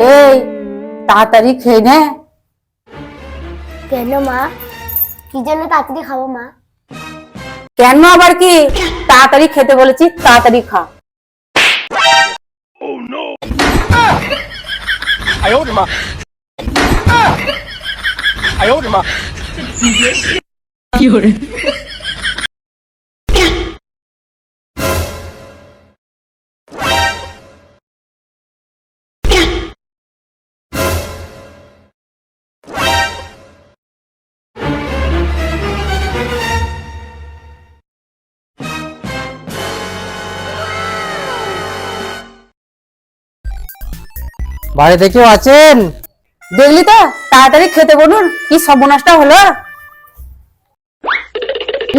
এই তাড়াতাড়ি খেয়ে নে। কেন মা? কি জন্য তাড়াতাড়ি খাব মা? কেন আবার কি? তাড়াতাড়ি খেতে বলেছি তাড়াতাড়ি খা। 哎 বাড়িতে কেউ আছেন? দেখলি তো তাড়াতাড়ি খেতে বলুন কি সর্বনাশটা হলো?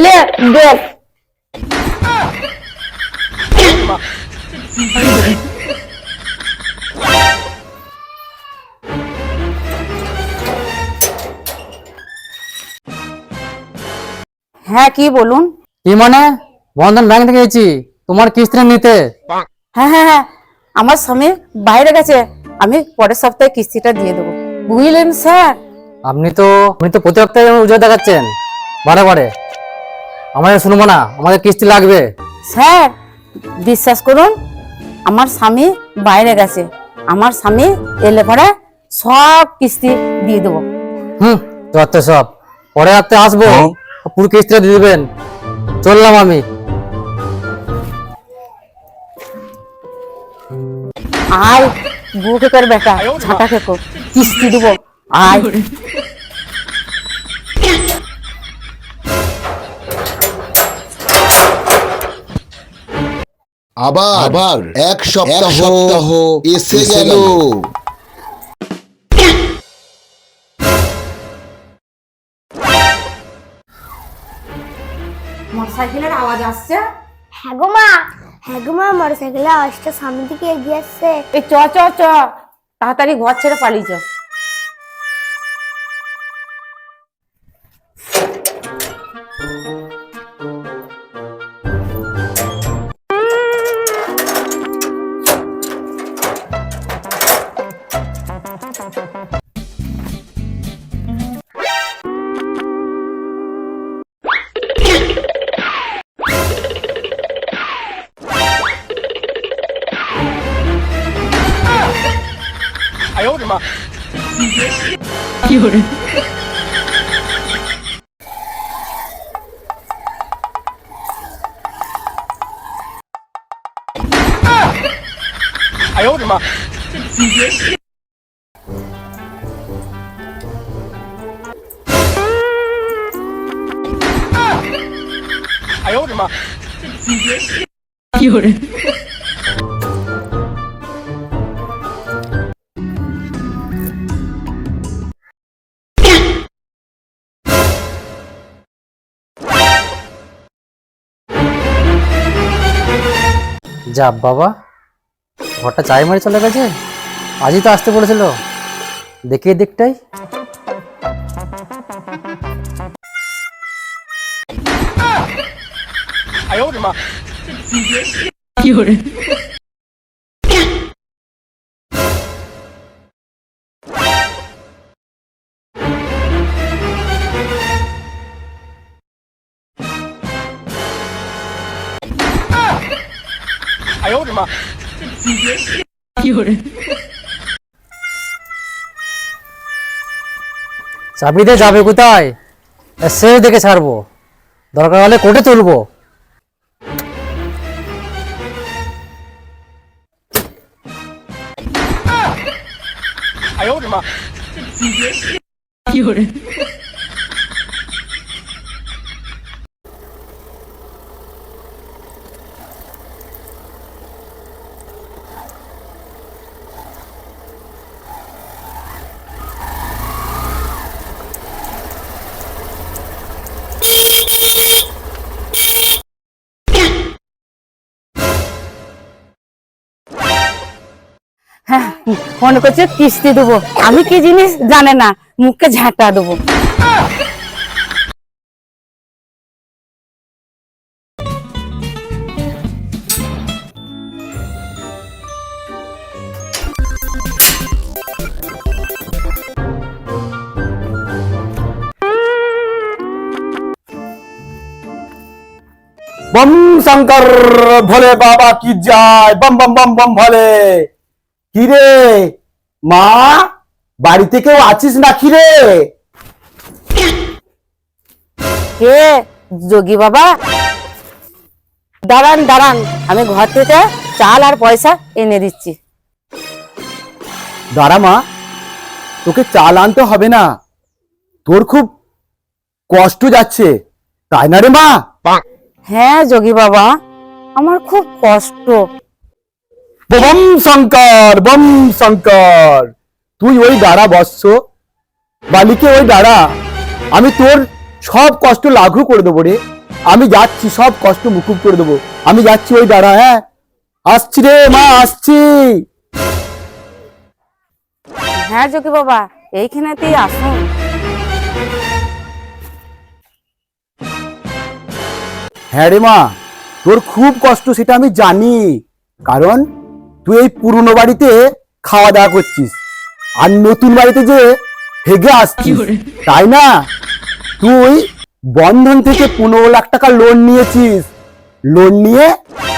লে দেখ। হ্যাঁ কি বলুন? কি মানে? বন্ধন ব্যাংক থেকে এসেছি। তোমার কিস্তি নিতে? হ্যাঁ হ্যাঁ হ্যাঁ আমার স্বামী বাইরে গেছে। আমি পরের সপ্তাহে কিস্তিটা দিয়ে দেবো। বুঝলেন স্যার? আপনি তো আপনি তো প্রতি সপ্তাহে যেমন উজোর দেখাচ্ছেন। বারে বারে। আমাদের শুনব না আমাদের কিস্তি লাগবে। স্যার বিশ্বাস করুন আমার স্বামী বাইরে গেছে। আমার স্বামী এলে পরে সব কিস্তি দিয়ে দেবো। হুম যত সব। পরে রাত্রে আসব পুরো কিস্তিটা দিয়ে দেবেন। চললাম আমি। আয় বুকে কর বেটা? ছাটা খেকো কিস্তি দেবো। আয়। আবার আবার এক সপ্তাহ সপ্তাহ এসে গেল। মোটরসাইকেলের আওয়াজ আসছে? হ্যাঁ গো মা। হ্যাঁ গো মা মোটর সাইকেলের আওয়াজটা সামনে দিকে এগিয়ে আসছে। এই চ চ চ। তাড়াতাড়ি ঘর ছেড়ে পালিয়ে চ 有人。哎呦我的妈！你别信。哎呦我的妈！你别信。有人。যা বাবা ঘরটা চায় মারি চলে গেছে? আজই তো আসতে বলেছিল। দেখি দিকটাই। 哎 চাকরিতে যাবে কোথায়? সে দেখে ছাড়বো। দরকার হলে কোর্টে তুলবো। কি মনে করছে কিস্তি দেবো। আমি কি জিনিস জানে না মুখকে ঝাঁটা দেবো। বম শঙ্কর, ভোলে বাবা কি যায়? বম বম বম বম, ভোলে। কি রে মা বাড়িতে কেউ আছিস নাকি রে? কে? যোগী বাবা? দাঁড়ান দাঁড়ান। আমি ঘর থেকে চাল আর পয়সা এনে দিচ্ছি। দাঁড়া মা তোকে চাল আনতে হবে না। তোর খুব কষ্ট যাচ্ছে তাই না রে মা? হ্যাঁ যোগী বাবা। আমার খুব কষ্ট। বম শঙ্কর বম শঙ্কর। তুই ওই দাঁড়া বৎস। বালিকে ওই দাঁড়া। আমি তোর সব কষ্ট লাঘু করে দেবো রে। আমি যাচ্ছি সব কষ্ট মুকুব করে দেবো। আমি যাচ্ছি ওই দাঁড়া হ্যাঁ? আসছি রে মা আসছি। হ্যাঁ যোগী বাবা এইখানেতেই আসুন হ্যাঁ রে মা তোর খুব কষ্ট সেটা আমি জানি। কারণ তুই এই পুরনো বাড়িতে খাওয়া দাওয়া করছিস। আর নতুন বাড়িতে যে হেগে আসছিস তাই না? তুই বন্ধন থেকে পনেরো লাখ টাকা লোন নিয়েছিস। লোন নিয়ে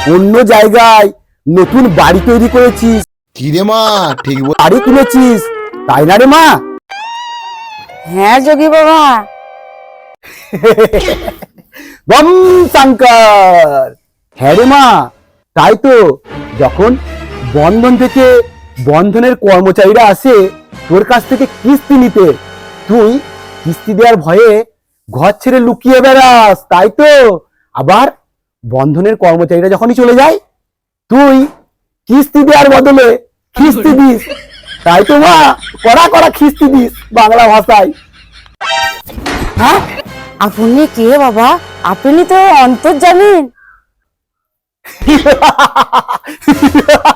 অন্য জায়গায় নতুন বাড়ি তৈরি করেছিস। কি রে মা? ঠিক বাড়ি কিনেছিস তাই না রে মা? হ্যাঁ যোগী বাবা। বম শঙ্কর। হ্যাঁ রে মা তাই তো যখন বন্ধন থেকে বন্ধনের কর্মচারীরা আসে তোর কাছ থেকে কিস্তি নিতে। তুই কিস্তি দেওয়ার ভয়ে ঘর ছেড়ে লুকিয়ে বেড়াস তাই তো? আবার বন্ধনের কর্মচারীরা যখনই চলে যায় তুই কিস্তি দেওয়ার বদলে খিস্তি দিস। তাই তো মা কড়া কড়া খিস্তি দিস বাংলা ভাষায়। হ্যাঁ? আপনি কে বাবা? আপনি তো অন্তর জানেন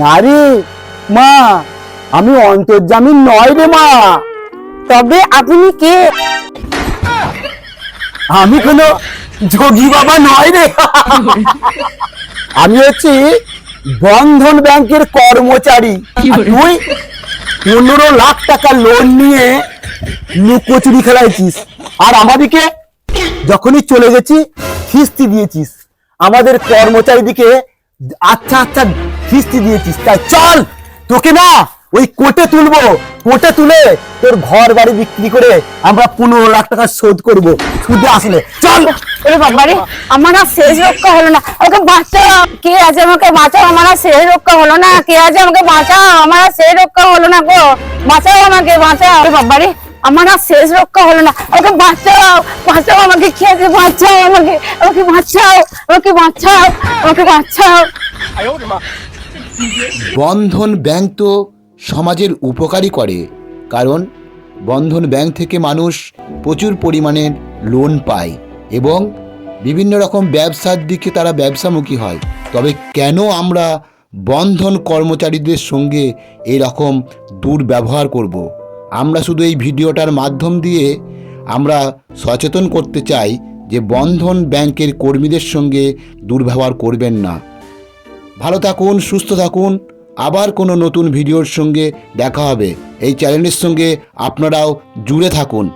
না রে মা আমি অন্তর্জামী নয় রে মা। তবে আপনি কে? আমি কোনো যোগী বাবা নয় রে। আমি হচ্ছি বন্ধন ব্যাংকের কর্মচারী। তুই পনেরো লাখ টাকা লোন নিয়ে লুকোচুরি খেলাইছিস। আর আমাদেরকে যখনই চলে গেছি কিস্তি দিয়েছিস। আমাদের কর্মচারীদিকে আচ্ছা আচ্ছা কিস্তি দিয়েছিস। তাই চল, তোকে না ওই কোটে তুলবো। কোটে তুলে তোর ঘর বাড়ি বিক্রি করে আমরা পনেরো লাখ টাকা শোধ করব। সুদে আসলে। চল। ওরে আমার আর শেষ রক্ষা হলো না। আমাকে বাঁচাও। কে আছে আমাকে বাঁচাও? আমার আর শেষ রক্ষা হলো না। কে আছে আমাকে বাঁচাও? আমার আর শেষ রক্ষা হলো না গো। বাঁচাও আমাকে, বাঁচাও। ওরে বাবা রে আমার আর শেষ রক্ষা হলো না। ওকে বাঁচাও বাঁচাও আমাকে খেয়ে বাঁচাও আমাকে আমাকে বাঁচাও আমাকে বাঁচাও আমাকে বাঁচাও। বন্ধন ব্যাংক তো সমাজের উপকারই করে, কারণ বন্ধন ব্যাংক থেকে মানুষ প্রচুর পরিমাণে লোন পায় এবং বিভিন্ন রকম ব্যবসার দিকে তারা ব্যবসামুখী হয়। তবে কেন আমরা বন্ধন কর্মচারীদের সঙ্গে এরকম দুর্ব্যবহার করব? আমরা শুধু এই ভিডিওটার মাধ্যম দিয়ে আমরা সচেতন করতে চাই যে বন্ধন ব্যাংকের কর্মীদের সঙ্গে দুর্ব্যবহার করবেন না। ভালো থাকুন, সুস্থ থাকুন। আবার কোনো নতুন ভিডিওর সঙ্গে দেখা হবে। এই চ্যানেলের সঙ্গে আপনারাও জুড়ে থাকুন।